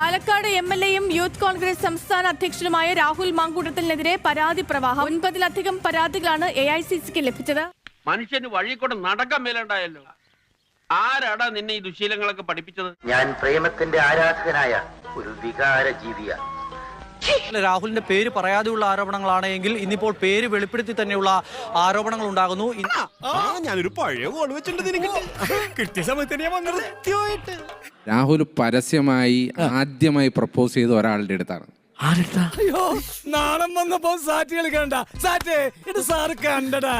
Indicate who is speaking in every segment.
Speaker 1: Palakkad M L എയും youth Congress സംസ്ഥാന അധ്യക്ഷനുമായ രാഹുൽ മാങ്കൂട്ടത്തിനെതിരെ പരാതി പ്രവാഹം. ഒൻപതിലധികം പരാതികളാണ് എ ഐ സി സിക്ക് ലഭിച്ചത്.
Speaker 2: മനുഷ്യന് വഴി കൂടെ നടക്കാൻ മേലുണ്ടായല്ലോ. ആരാടാ നിന്നെ ഈ ദുശീലങ്ങളൊക്കെ പഠിപ്പിച്ചത്?
Speaker 3: ഞാൻ പ്രേമത്തിന്റെ ആരാധകനായ ഒരു വികാര ജീവിയാണ്
Speaker 4: രാഹുലിന്റെ പേര് പറയാതെയുള്ള ആരോപണങ്ങളാണ് എങ്കിൽ ഇന്നിപ്പോൾ പേര് വെളിപ്പെടുത്തി തന്നെയുള്ള ആരോപണങ്ങൾ ഉണ്ടാകുന്നു.
Speaker 5: ഞാനൊരു പഴയ ഗോൾ വെച്ചിട്ടുണ്ട് നിനക്ക്. കിട്ടിയ സമയത്ത് ഞാൻ വന്നത്.
Speaker 6: രാഹുൽ പരസ്യമായി ആദ്യമായി പ്രപ്പോസ് ചെയ്ത ഒരാളുടെ അടുത്താണ്.
Speaker 5: അയ്യോ നാണം വന്നപ്പോ സാറ്റ് കളിക്കണ്ട. സാറ്റേ ഇത് സാറ് കണ്ടടാ.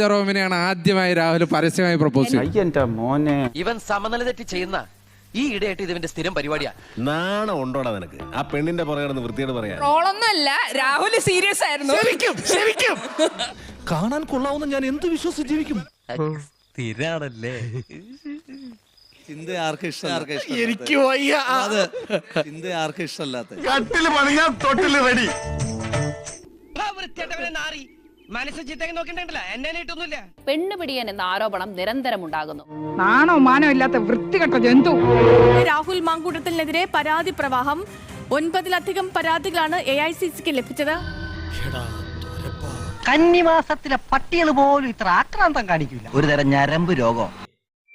Speaker 6: ജെറോമിനെയാണ് ആദ്യമായി രാഹുൽ പരസ്യമായി പ്രപ്പോസ് ചെയ്തത്.
Speaker 7: ഇവൻ സമനില തെറ്റി ചെയ്യുന്ന ഈ ഇടയായിട്ട് ഇതിന്റെ സ്ഥിരം പരിപാടിയാ.
Speaker 8: നാണം ഉണ്ടോടാ നിനക്ക്? ആ പെണ്ണിന്റെ പുറകെ വൃത്തിയോട് പറയാ.
Speaker 9: ട്രോളൊന്നുമല്ല രാഹുൽ സീരിയസ് ആയിരുന്നു.
Speaker 5: ശരിക്കും ശരിക്കും കാണാൻ കൊള്ളാവുന്ന ഞാൻ എന്ത് വിശ്വസിച്ച് ജീവിക്കും?
Speaker 7: സ്ഥിരാണല്ലേ?
Speaker 4: ചിന്ത ആർക്കും ഇഷ്ടം
Speaker 5: എനിക്ക് വയ്യ.
Speaker 4: അത്. ചിന്ത ആർക്കും ഇഷ്ടമല്ലാത്ത.
Speaker 8: കട്ടിൽ പണിഞ്ഞാൽ തൊട്ടിൽ റെഡി
Speaker 7: മനസ്സ് ചിത്തേക്ക് നോക്കണ്ടല്ല. എന്നെ നീട്ടൊന്നുമില്ല
Speaker 9: പെണ്ണുപിടിയൻ എന്ന ആരോപണം നിരന്തരം ഉണ്ടാകുന്നു
Speaker 10: നാണോ മാനോ ഇല്ലാത്ത വൃത്തികെട്ട ജന്തു.
Speaker 1: രാഹുൽ മാങ്കൂട്ടത്തിനെതിരെ പരാതി പ്രവാഹം. ഒൻപതിലധികം പരാതികളാണ് എ ഐ സി സിക്ക് ലഭിച്ചത്.
Speaker 3: കന്നിമാസത്തിലെ പട്ടികൾ പോലും ഇത്ര ആക്രാന്തം കാണിക്കില്ല ഒരു തരം ഞരമ്പ് രോഗം.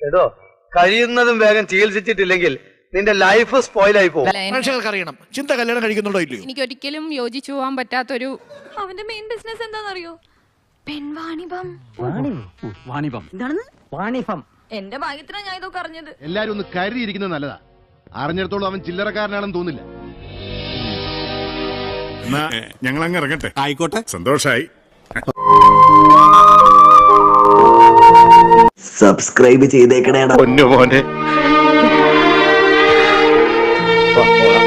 Speaker 11: എടോ കഴിയുന്നതും വേഗം ചികിത്സിച്ചിട്ടില്ലെങ്കിൽ നിന്റെ ലൈഫ് സ്പോയിലായി പോകും.
Speaker 5: മനുഷ്യർക്ക് അറിയണം ചിന്ത കല്യാണം കഴിക്കുന്നുണ്ടോ ഇല്ലയോ?
Speaker 9: എനിക്ക് ഒരിക്കലും യോജിച്ചു പോകാൻ പറ്റാത്തൊരു
Speaker 1: അവന്റെ മെയിൻ ബിസിനസ് എന്താണെന്നറിയോ പെൺവാണിഭം.
Speaker 3: വാണിഭം.
Speaker 1: എന്റെ ഭാഗ്യത്തിനാ ഞാൻ ഇതൊക്കെ അറിഞ്ഞത്.
Speaker 8: എല്ലാരും ഒന്ന് കരുതിയിരിക്കുന്നത് നല്ലതാ. അറിഞ്ഞിടത്തോളം അവൻ ചില്ലറക്കാരനാണെന്ന് തോന്നില്ല.
Speaker 5: ഞങ്ങൾ അങ്ങ് ഇറങ്ങട്ടെ.
Speaker 8: ആയിക്കോട്ടെ.
Speaker 5: സന്തോഷായി.
Speaker 3: സബ്സ്ക്രൈബ് ചെയ്തേക്കണേടാ.
Speaker 8: പൊന്നു മോനെ. 不我来